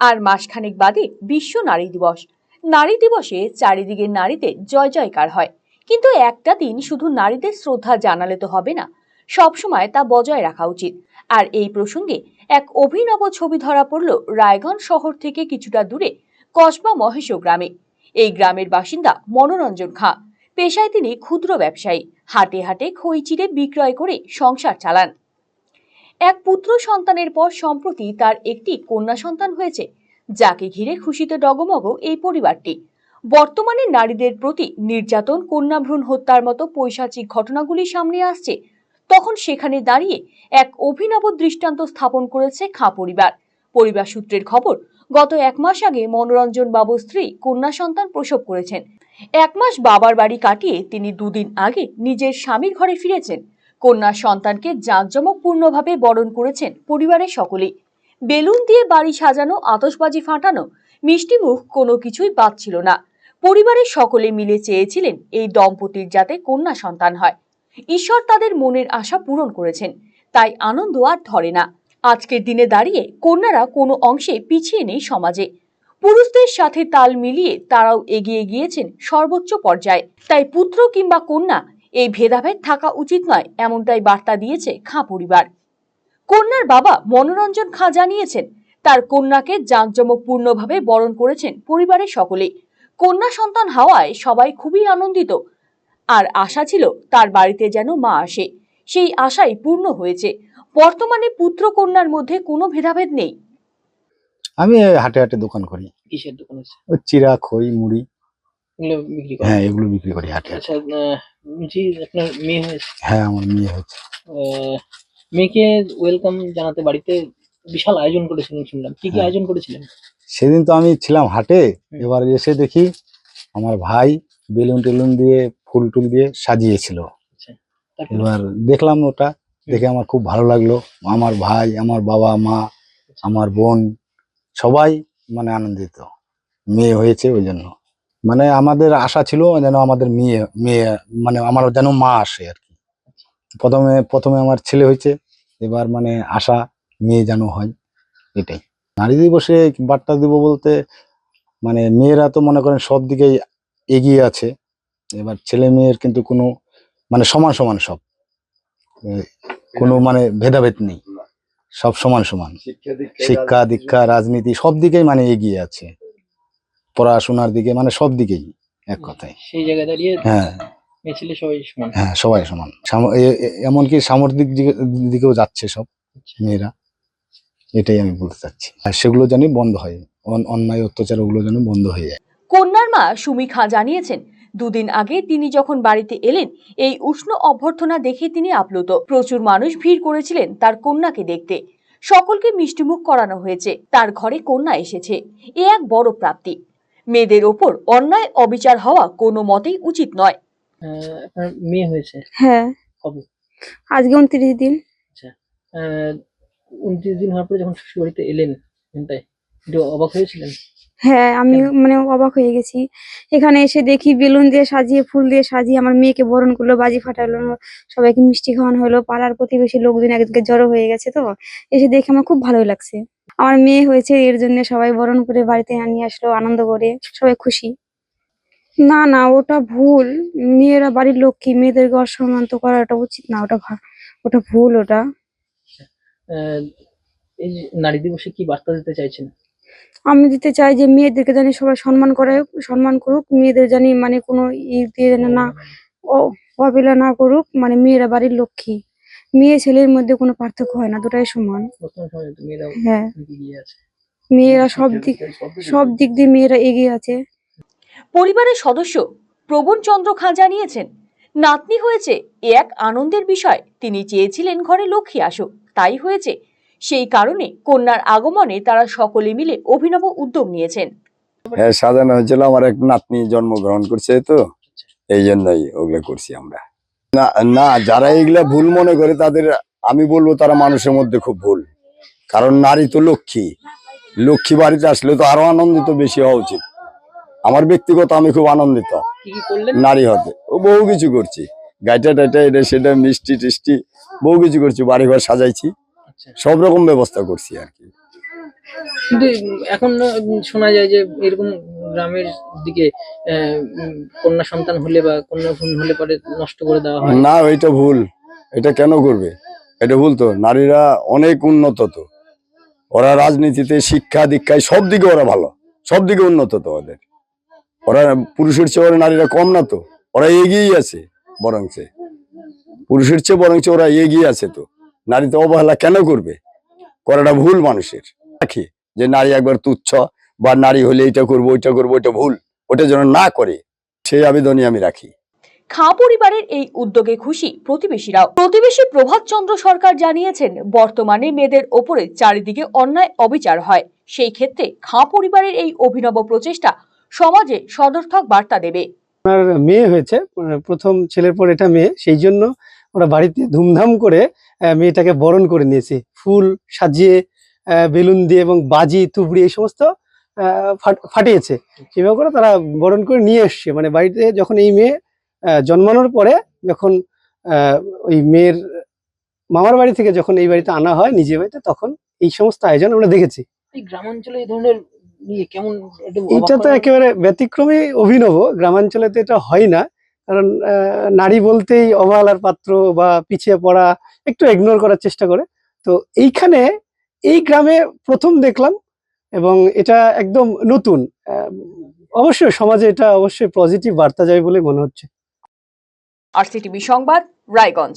আর মাসখানেক বাদে বিশ্ব নারী দিবস। নারী দিবসে চারিদিকে নারীদের জয় জয়কার হয়। কিন্তু একটা দিন শুধু নারীদের শ্রদ্ধা জানালে তো হবে না। সবসময় তা বজায় রাখা উচিত। আর এই প্রসঙ্গে এক অভিনব ছবি ধরা পড়ল রায়গঞ্জ শহর থেকে কিছুটা দূরে কসবা মহেশ গ্রামে। এই গ্রামের বাসিন্দা মনোরঞ্জন খাঁ। পেশায় তিনি ক্ষুদ্র ব্যবসায়ী। হাটে হাটে খই চিড়ে বিক্রয় করে সংসার চালান। এক পুত্র সন্তানের পর সম্প্রতি তার একটি কন্যা সন্তান হয়েছে। যাকে ঘিরে খুশিতে ডগমগ এই পরিবারটি। বর্তমানে নারীদের প্রতি নির্যাতন, কন্যাভ্রূণ হত্যার মতো পৈশাচিক ঘটনাগুলি সামনে আসছে। তখন সেখানে দাঁড়িয়ে এক অভিনব দৃষ্টান্ত স্থাপন করেছে খাঁ পরিবার। পরিবার সূত্রের খবর, গত এক মাস আগে মনোরঞ্জন বাবুর স্ত্রী কন্যা সন্তান প্রসব করেছেন। এক মাস বাবার বাড়ি কাটিয়ে তিনি দুদিন আগে নিজের স্বামীর ঘরে ফিরেছেন। কন্যা সন্তানকে জাঁকজমকপূর্ণভাবে বরণ করেছেন পরিবারের সকলেই। বেলুন দিয়ে বাড়ি সাজানো, আতশবাজি ফাটানো, মিষ্টি মুখ কোনো কিছুই বাদ ছিল না। পরিবারের সকলে মিলে চেয়েছিলেন এই দম্পতির যাতে কন্যা সন্তান হয়। ঈশ্বর তাদের মনের আশা পূরণ করেছেন, তাই আনন্দ আর ধরে না। আজকের দিনে দাঁড়িয়ে কন্যারা কোনো অংশে পিছিয়ে নেই সমাজে। পুরুষদের সাথে তাল মিলিয়ে তারাও এগিয়ে গিয়েছেন সর্বোচ্চ পর্যায়ে। তাই পুত্র কিংবা কন্যা এই ভেদাভেদ থাকা উচিত নয় এমনটাই বার্তা দিয়েছে খাঁ পরিবার। কন্যার বাবা মনোরঞ্জন খাঁ জানিয়েছেন তার কন্যাকে জাঁকজমকপূর্ণভাবে বরণ করেছেন পরিবারের সকলেই। কন্যা সন্তান হওয়ায় সবাই খুবই আনন্দিত। আর আশা ছিল তার বাড়িতে যেন মা আসে। সেই আশাই পূর্ণ হয়েছে। বর্তমানে পুত্র কন্যার মধ্যে কোনো ভেদাভেদ নেই। আমি হাটে হাটে দোকান করি। কিসের দোকান আছে? চিরা খই মুড়ি। এগুলো বিক্রি করেন? হ্যাঁ এগুলো বিক্রি করি হাটে আচ্ছা জি আপনার মেয়ে হয়েছে। হ্যাঁ আমার মেয়ে মেয়েকে ওয়েলকাম জানাতে বাড়িতে বিশাল আয়োজন করেছিলেন শুনলাম। কি কি হ্যাঁ। আয়োজন করেছিলেন? সেদিন তো আমি ছিলাম হাটে এবার এসে দেখি আমার ভাই বেলুন টেলুন দিয়ে ফুল টুল দিয়ে সাজিয়েছিল। এবার দেখলাম ওটা দেখে আমার খুব ভালো লাগল। আমার ভাই আমার বাবা মা আমার বোন সবাই মানে আনন্দিত। মেয়ে হয়েছে ওই জন্য। মানে আমাদের আশা ছিল যেন আমাদের মেয়ে মেয়ে মানে আমার যেন মা আসে আর কি। প্রথমে প্রথমে আমার ছেলে হয়েছে এবার মানে আশা মেয়ে যেন হয় এটাই। নারী দিবসে বার্তা দিব বলতে মানে মেয়েরা তো মনে করেন সব দিকেই এগিয়ে আছে এবার ছেলে মেয়ের কিন্তু কোনো মানে সমান সমান সব। কোনো মানে ভেদাভেদ নেই সব সমান সমান। শিক্ষা দীক্ষা রাজনীতি সব দিকেই মানে এগিয়ে আছে। পড়াশোনার দিকে মানে সব দিকেই এক কথায়। সেই জায়গায় দাঁড়িয়ে হ্যাঁ। সবাই সমান। হ্যাঁ সবাই সমান। সাম- এ- এ- এমনকি সামরিক দিকে- দিকেও যাচ্ছে সব মেয়েরা। এটাই আমি বলতে চাচ্ছি। আর সেগুলো জানি বন্ধ হয়। অন- অন্যায় অত্যাচার ওগুলো যেন বন্ধ হয়ে যায়। কন্যার মা সুমি খাঁ জানিয়েছেন দুদিন আগে তিনি যখন বাড়িতে এলেন এই উষ্ণ অভ্যর্থনা দেখে তিনি আপ্লুত। প্রচুর মানুষ ভিড় করেছিলেন তার কন্যাকে দেখতে। সকলকে মিষ্টিমুখ করানো হয়েছে। তার ঘরে কন্যা এসেছে। এ এক বড় প্রাপ্তি। মেয়েদের ওপর অন্যায় অবিচার হওয়া কোনো মতেই উচিত নয়। আহ, আপনার মেয়ে হয়েছে? হ্যাঁ। কবে? আজকে উনত্রিশ দিন। আহ, উনত্রিশ দিন হওয়ার পরে যখন শ্বশুর বাড়িতে এলেন অবাক হয়েছিলেন? হ্যাঁ আমি মানে অবাক হয়ে গেছি। এখানে এসে দেখি বেলুন দিয়ে সাজিয়ে ফুল দিয়ে সাজিয়ে আমার মেয়েকে বরণ করল বাজি ফাটালো সবাইকে মিষ্টি খাওয়ানো হলো। পাড়ার প্রতিবেশী লোকজন একদিকে জড়ো হয়ে গেছে তো। এসে দেখে আমার খুব ভালোই লাগছে। আমার মেয়ে হয়েছে এর জন্য সবাই বরণ করে বাড়িতে নিয়ে আসলো আনন্দ করে সবাই খুশি। না না ওটা ভুল। মেয়েরা বাড়ির লক্ষ্মী মেয়েদেরকে অসম্মান তো করাটা উচিত না ওটা ওটা ভুল ওটা। আহ, এই নারী দিবসে কি বার্তা দিতে চাইছেন? আমি দিতে চাই যে মেয়েদেরকে জানি সবাই সম্মান করে সম্মান করুক মেয়েদের জানি মানে কোনো ই দিয়ে যেন না অবহেলা না করুক মানে মেয়েরা বাড়ির লক্ষ্মী। মেয়ে ছেলের মধ্যে কোনো পার্থক্য হয় না দুটাই সমান। হ্যাঁ। মেয়েরা সব দিক সব দিক দিয়ে মেয়েরা এগিয়ে আছে। পরিবারের সদস্য প্রবণ চন্দ্র খাঁ জানিয়েছেন নাতনি হয়েছে এ এক আনন্দের বিষয়। তিনি চেয়েছিলেন ঘরে লক্ষ্মী আসুক। তাই হয়েছে। সেই কারণে কন্যার আগমনে তারা সকলে মিলে অভিনব উদ্যোগ নিয়েছেন। হ্যাঁ সাজানো হয়েছিল। আমার এক নাতনি জন্মগ্রহণ করছে তো। এই জন্যই ওগুলো করছি আমরা। না না যারা এগুলা ভুল মনে করে তাদের আমি বলব তারা মানুষের মধ্যে খুব ভুল। কারণ নারী তো লক্ষ্মী। লক্ষ্মী বাড়িতে আসলে তো আরও আনন্দিত বেশি হওয়া উচিত। আমার ব্যক্তিগত আমি খুব আনন্দিত নারী হতে। ও বহু কিছু করছি। গাইটা টাইটা এটা সেটা মিষ্টি টিষ্টি বহু কিছু করছি বাড়ি ঘর সাজাইছি। আচ্ছা। সব রকম ব্যবস্থা করছি আর কি। এখন শোনা যায় যে এরকম গ্রামের দিকে কন্যা সন্তান হলে বা কন্যা ভ্রূণ হলে পরে নষ্ট করে দেওয়া হয়? না, এটা ভুল। এটা কেন করবে? এটা ভুল তো। নারীরা অনেক উন্নত তো। ওরা রাজনীতিতে, শিক্ষা দীক্ষায় সব দিকে ওরা ভালো। সব দিকে উন্নত তো ওদের। ওরা পুরুষের চেয়ে ওরা নারীরা কম না তো। ওরা এগিয়েই আছে বরংচে পুরুষের চেয়ে বরংচে ওরা এগিয়ে আছে তো। নারীতে অবহেলা কেন করবে? করাটা ভুল মানুষের। রাখি যে নারী একবার তুচ্ছ বা নারী হলে এটা করব ওইটা করব ওইটা ভুল ওটা যেন না করে সেই আবেদনই আমি রাখি। খাঁ পরিবারের এই উদ্যোগে খুশি প্রতিবেশীরাও। প্রতিবেশী প্রভাত চন্দ্র সরকার জানিয়েছেন বর্তমানে মেয়েদের ওপরে চারিদিকে অন্যায় অবিচার হয়। সেই ক্ষেত্রে খাঁ পরিবারের এই অভিনব প্রচেষ্টা সমাজে সদর্থক বার্তা দেবে। মেয়ে হয়েছে প্রথম ছেলের পর এটা মেয়ে সেই জন্য ওরা বাড়িতে ধুমধাম করে মেয়েটাকে বরণ করে নিয়েছে। ফুল সাজিয়ে বেলুন দিয়ে এবং বাজি তুবড়ি এই সমস্ত ফাটিয়েছে। সেভাবে করে তারা বরণ করে নিয়ে এসছে। মানে বাড়িতে যখন এই মেয়ে জন্মানোর পরে যখন ওই মেয়ের মামার বাড়ি থেকে যখন এই বাড়িতে আনা হয় নিজের বাড়িতে তখন এই সমস্ত আয়োজন আমরা দেখেছি। গ্রামাঞ্চলে এই ধরনের ইয়ে কেমন এটা তো একেবারে ব্যতিক্রমী অভিনব। গ্রামাঞ্চলে তো এটা হয় না। কারণ নারী বলতেই অবহেলার পাত্র বা পিছিয়ে পড়া একটু ইগনোর করার চেষ্টা করে। তো এইখানে এই গ্রামে প্রথম দেখলাম এবং এটা একদম নতুন। অবশ্যই সমাজে এটা অবশ্যই পজিটিভ বার্তা যায় বলে মনে হচ্ছে। আর সিটিভি সংবাদ, রায়গঞ্জ।